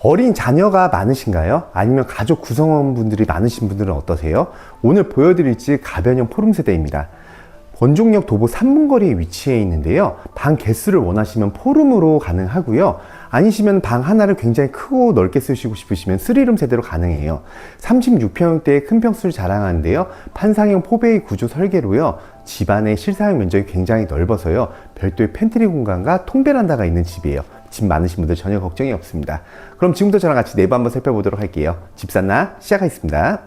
어린 자녀가 많으신가요? 아니면 가족 구성원분들이 많으신 분들은 어떠세요? 오늘 보여드릴 집 가변형 포름 세대입니다. 원종역 도보 3분 거리에 위치해 있는데요. 방 개수를 원하시면 포름으로 가능하고요. 아니시면 방 하나를 굉장히 크고 넓게 쓰시고 싶으시면 3룸 세대로 가능해요. 36평대의 큰 평수를 자랑하는데요. 판상형 포베이 구조 설계로요. 집안의 실사용 면적이 굉장히 넓어서요. 별도의 팬트리 공간과 통베란다가 있는 집이에요. 집 많으신 분들 전혀 걱정이 없습니다. 그럼 지금부터 저랑 같이 내부 한번 살펴보도록 할게요. 집산나 시작하겠습니다.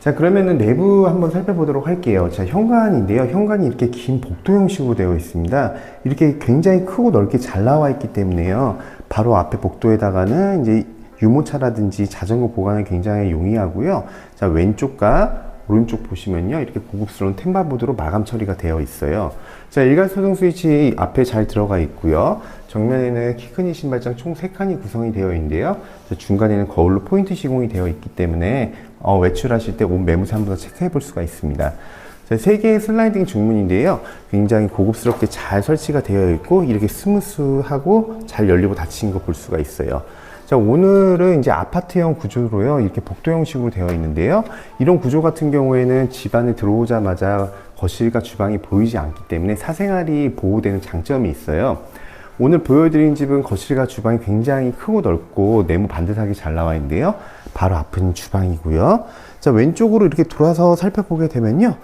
자 그러면은 내부 한번 살펴보도록 할게요 자 현관인데요 현관이 이렇게 긴 복도 형식으로 되어 있습니다 이렇게 굉장히 크고 넓게 잘 나와 있기 때문에요 바로 앞에 복도에다가는 이제 유모차라든지 자전거 보관을 굉장히 용이하고요 자 왼쪽과 오른쪽 보시면요. 이렇게 고급스러운 템바보드로 마감 처리가 되어 있어요. 자 일괄 소등 스위치 앞에 잘 들어가 있고요. 정면에는 키크니 신발장 총 3칸이 구성이 되어 있는데요. 자, 중간에는 거울로 포인트 시공이 되어 있기 때문에 어, 외출하실 때옷 매무새 한번 더 체크해 볼 수가 있습니다. 자, 세 개의 슬라이딩 중문인데요. 굉장히 고급스럽게 잘 설치가 되어 있고 이렇게 스무스하고 잘 열리고 닫히는 거 볼 수가 있어요 자, 오늘은 이제 아파트형 구조로요. 이렇게 복도 형식으로 되어 있는데요. 이런 구조 같은 경우에는 집 안에 들어오자마자 거실과 주방이 보이지 않기 때문에 사생활이 보호되는 장점이 있어요. 오늘 보여드린 집은 거실과 주방이 굉장히 크고 넓고 네모 반듯하게 잘 나와 있는데요. 바로 앞은 주방이고요. 자, 왼쪽으로 이렇게 돌아서 살펴보게 되면요.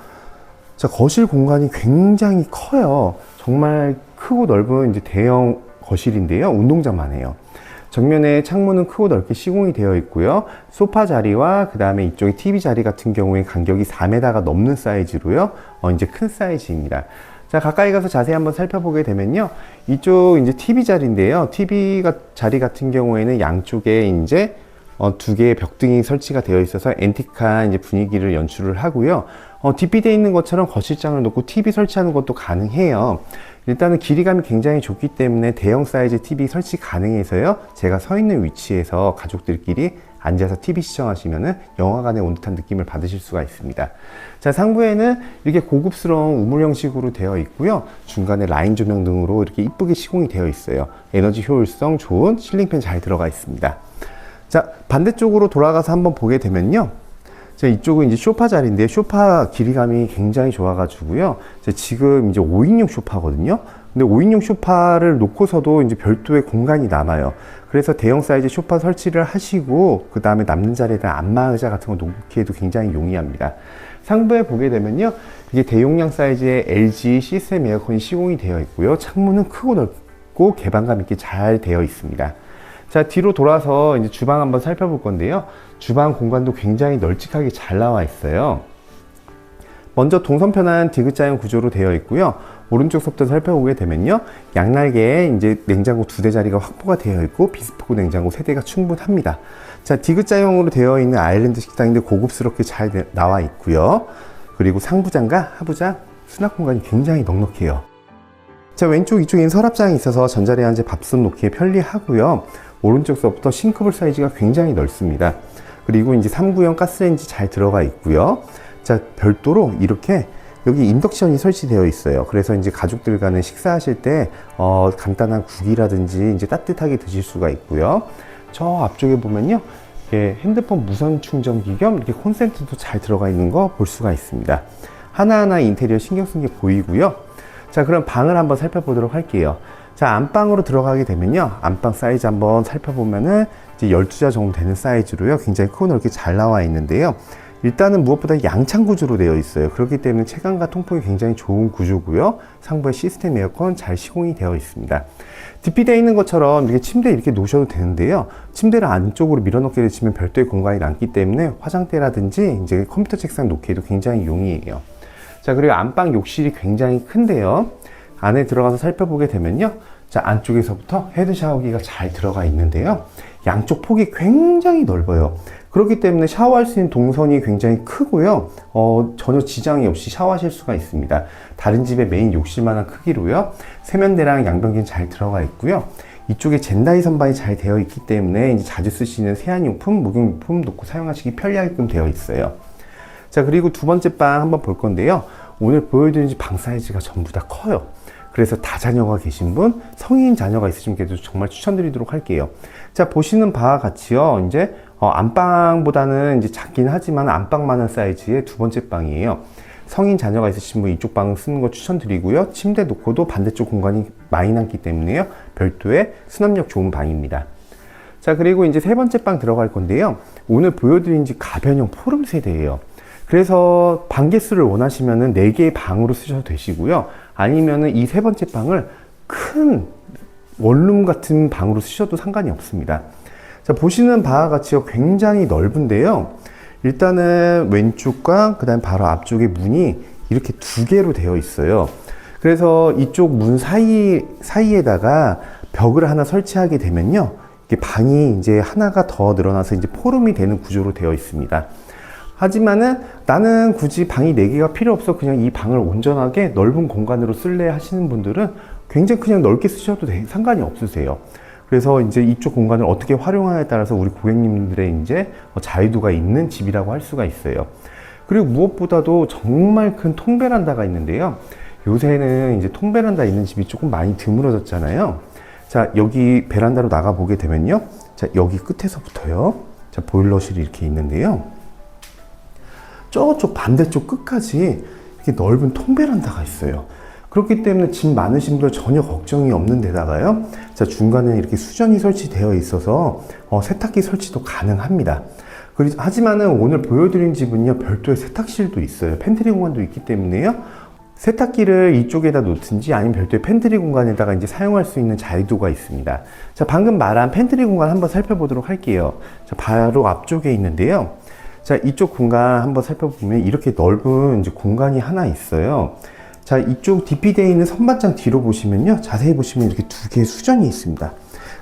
자, 거실 공간이 굉장히 커요. 정말 크고 넓은 이제 대형 거실인데요. 운동장만 해요. 정면에 창문은 크고 넓게 시공이 되어 있고요. 소파 자리와 그 다음에 이쪽에 TV 자리 같은 경우에 간격이 4m가 넘는 사이즈로요. 어, 이제 큰 사이즈입니다. 자, 가까이 가서 자세히 한번 살펴보게 되면요. 이쪽 이제 TV 자리인데요. TV 자리 같은 경우에는 양쪽에 이제 어, 두 개의 벽등이 설치가 되어 있어서 앤틱한 이제 분위기를 연출을 하고요. 어, 뒷비대에 있는 것처럼 거실장을 놓고 TV 설치하는 것도 가능해요. 일단은 길이감이 굉장히 좋기 때문에 대형 사이즈 TV 설치 가능해서요. 제가 서 있는 위치에서 가족들끼리 앉아서 TV 시청하시면은 영화관에 온 듯한 느낌을 받으실 수가 있습니다. 자, 상부에는 이렇게 고급스러운 우물 형식으로 되어 있고요. 중간에 라인 조명 등으로 이렇게 이쁘게 시공이 되어 있어요. 에너지 효율성 좋은 실링팬 잘 들어가 있습니다. 자, 반대쪽으로 돌아가서 한번 보게 되면요. 자, 이쪽은 이제 쇼파 자리인데 쇼파 길이감이 굉장히 좋아가지고요. 자, 지금 이제 5인용 쇼파거든요. 근데 5인용 쇼파를 놓고서도 이제 별도의 공간이 남아요. 그래서 대형 사이즈 쇼파 설치를 하시고 그 다음에 남는 자리에다 안마 의자 같은 거 놓기에도 굉장히 용이합니다. 상부에 보게 되면요. 이게 대용량 사이즈의 LG 시스템 에어컨이 시공이 되어 있고요. 창문은 크고 넓고 개방감 있게 잘 되어 있습니다. 자, 뒤로 돌아서 이제 주방 한번 살펴볼 건데요. 주방 공간도 굉장히 널찍하게 잘 나와 있어요. 먼저 동선 편한 디귿자형 구조로 되어 있고요. 오른쪽서부터 살펴보게 되면요. 양날개에 이제 냉장고 두 대 자리가 확보가 되어 있고 비스포크 냉장고 세 대가 충분합니다. 자, 디귿자형으로 되어 있는 아일랜드 식당인데 고급스럽게 잘 되- 나와 있고요. 그리고 상부장과 하부장 수납 공간이 굉장히 넉넉해요. 자, 왼쪽 이쪽엔 서랍장이 있어서 전자레인지 밥솥 놓기에 편리하고요. 오른쪽 서부터 싱크볼 사이즈가 굉장히 넓습니다. 그리고 이제 3구형 가스레인지 잘 들어가 있고요. 자, 별도로 이렇게 여기 인덕션이 설치되어 있어요. 그래서 이제 가족들 간에 식사하실 때, 어, 간단한 국이라든지 이제 따뜻하게 드실 수가 있고요. 저 앞쪽에 보면요. 이렇게 핸드폰 무선 충전기 겸 이렇게 콘센트도 잘 들어가 있는 거 볼 수가 있습니다. 하나하나 인테리어 신경 쓴 게 보이고요. 자, 그럼 방을 한번 살펴보도록 할게요. 자, 안방으로 들어가게 되면요. 안방 사이즈 한번 살펴보면은 이제 12자 정도 되는 사이즈로요. 굉장히 크고 넓게 잘 나와 있는데요. 일단은 무엇보다 양창 구조로 되어 있어요. 그렇기 때문에 체감과 통풍이 굉장히 좋은 구조고요. 상부에 시스템 에어컨 잘 시공이 되어 있습니다. 뒷비대에 있는 것처럼 이렇게 침대 이렇게 놓으셔도 되는데요. 침대를 안쪽으로 밀어넣게 되시면 별도의 공간이 남기 때문에 화장대라든지 이제 컴퓨터 책상 놓기에도 굉장히 용이해요. 자, 그리고 안방 욕실이 굉장히 큰데요. 안에 들어가서 살펴보게 되면요. 자, 안쪽에서부터 헤드 샤워기가 잘 들어가 있는데요. 양쪽 폭이 굉장히 넓어요. 그렇기 때문에 샤워할 수 있는 동선이 굉장히 크고요. 어, 전혀 지장이 없이 샤워하실 수가 있습니다. 다른 집의 메인 욕실만한 크기로요. 세면대랑 양변기는 잘 들어가 있고요. 이쪽에 젠다이 선반이 잘 되어 있기 때문에 자주 쓰시는 세안용품, 목욕용품 놓고 사용하시기 편리하게끔 되어 있어요. 자, 그리고 두 번째 방 한번 볼 건데요. 오늘 보여드린 방 사이즈가 전부 다 커요. 그래서 다자녀가 계신 분, 성인 자녀가 있으신 분께도 정말 추천드리도록 할게요. 자, 보시는 바와 같이요. 이제 어, 안방보다는 이제 작긴 하지만 안방만한 사이즈의 두 번째 방이에요. 성인 자녀가 있으신 분 이쪽 방 쓰는 거 추천드리고요. 침대 놓고도 반대쪽 공간이 많이 남기 때문에요. 별도의 수납력 좋은 방입니다. 자, 그리고 이제 세 번째 방 들어갈 건데요. 오늘 보여드린 집 가변형 포름 세대예요. 그래서 방 개수를 원하시면은 4개의 방으로 쓰셔도 되시고요. 아니면은 이 세 번째 방을 큰 원룸 같은 방으로 쓰셔도 상관이 없습니다. 자, 보시는 바와 같이 굉장히 넓은데요. 일단은 왼쪽과 그 다음 바로 앞쪽에 문이 이렇게 두 개로 되어 있어요. 그래서 이쪽 문 사이, 사이에다가 벽을 하나 설치하게 되면요. 방이 이제 하나가 더 늘어나서 이제 포름이 되는 구조로 되어 있습니다. 하지만은 나는 굳이 방이 4개가 필요 없어 그냥 이 방을 온전하게 넓은 공간으로 쓸래 하시는 분들은 굉장히 그냥 넓게 쓰셔도 돼- 상관이 없으세요. 그래서 이제 이쪽 공간을 어떻게 활용하냐에 따라서 우리 고객님들의 이제 어, 자유도가 있는 집이라고 할 수가 있어요. 그리고 무엇보다도 정말 큰 통베란다가 있는데요. 요새는 이제 통베란다 있는 집이 조금 많이 드물어졌잖아요. 자, 여기 베란다로 나가 보게 되면요. 자, 여기 끝에서부터요. 자, 보일러실이 이렇게 있는데요. 저쪽 반대쪽 끝까지 이렇게 넓은 통베란다가 있어요. 그렇기 때문에 집 많으신 분들 전혀 걱정이 없는 데다가요. 자, 중간에 이렇게 수전이 설치되어 있어서 어, 세탁기 설치도 가능합니다. 그리- 하지만은 오늘 보여드린 집은요, 별도의 세탁실도 있어요. 팬트리 공간도 있기 때문에요. 세탁기를 이쪽에다 놓든지 아니면 별도의 팬트리 공간에다가 이제 사용할 수 있는 자유도가 있습니다. 자, 방금 말한 팬트리 공간 한번 살펴보도록 할게요. 자, 바로 앞쪽에 있는데요. 자, 이쪽 공간 한번 살펴보면 이렇게 넓은 이제 공간이 하나 있어요. 자, 이쪽 DP되어 있는 선반장 뒤로 보시면요. 자세히 보시면 이렇게 두 개의 수전이 있습니다.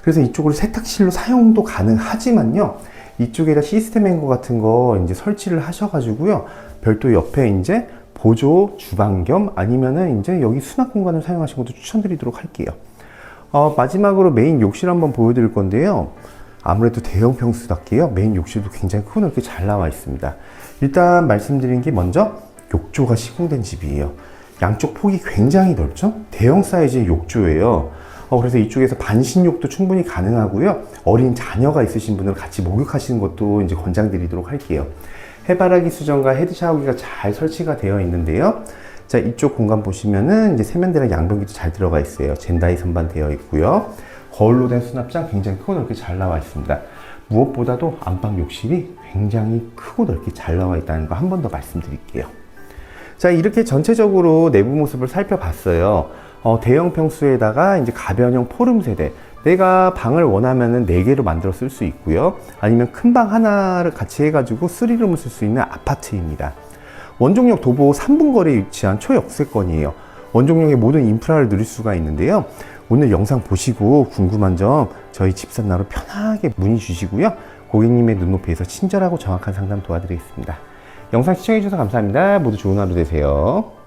그래서 이쪽으로 세탁실로 사용도 가능하지만요. 이쪽에다 시스템 행거 같은 거 이제 설치를 하셔가지고요. 별도 옆에 이제 보조 주방 겸 아니면은 이제 여기 수납 공간을 사용하시는 것도 추천드리도록 할게요. 어, 마지막으로 메인 욕실 한번 보여드릴 건데요. 아무래도 대형 평수답게요. 메인 욕실도 굉장히 크고 넓게 잘 나와 있습니다. 일단 말씀드린 게 먼저 욕조가 시공된 집이에요. 양쪽 폭이 굉장히 넓죠? 대형 사이즈의 욕조예요. 어, 그래서 이쪽에서 반신욕도 충분히 가능하고요. 어린 자녀가 있으신 분들 같이 목욕하시는 것도 이제 권장드리도록 할게요. 해바라기 수전과 헤드 샤워기가 잘 설치가 되어 있는데요. 자, 이쪽 공간 보시면은 이제 세면대랑 양변기도 잘 들어가 있어요. 젠다이 선반 되어 있고요. 거울로 된 수납장 굉장히 크고 넓게 잘 나와 있습니다. 무엇보다도 안방 욕실이 굉장히 크고 넓게 잘 나와 있다는 거 한 번 더 말씀드릴게요. 자, 이렇게 전체적으로 내부 모습을 살펴봤어요. 어, 대형 평수에다가 이제 가변형 포름 세대. 내가 방을 원하면은 4개로 만들어 쓸 수 있고요. 아니면 큰 방 하나를 같이 해가지고 3룸을 쓸 수 있는 아파트입니다. 원종역 도보 3분 거리에 위치한 초역세권이에요. 원종역의 모든 인프라를 누릴 수가 있는데요. 오늘 영상 보시고 궁금한 점 저희 집산나로 편하게 문의 주시고요. 고객님의 눈높이에서 친절하고 정확한 상담 도와드리겠습니다. 영상 시청해주셔서 감사합니다. 모두 좋은 하루 되세요.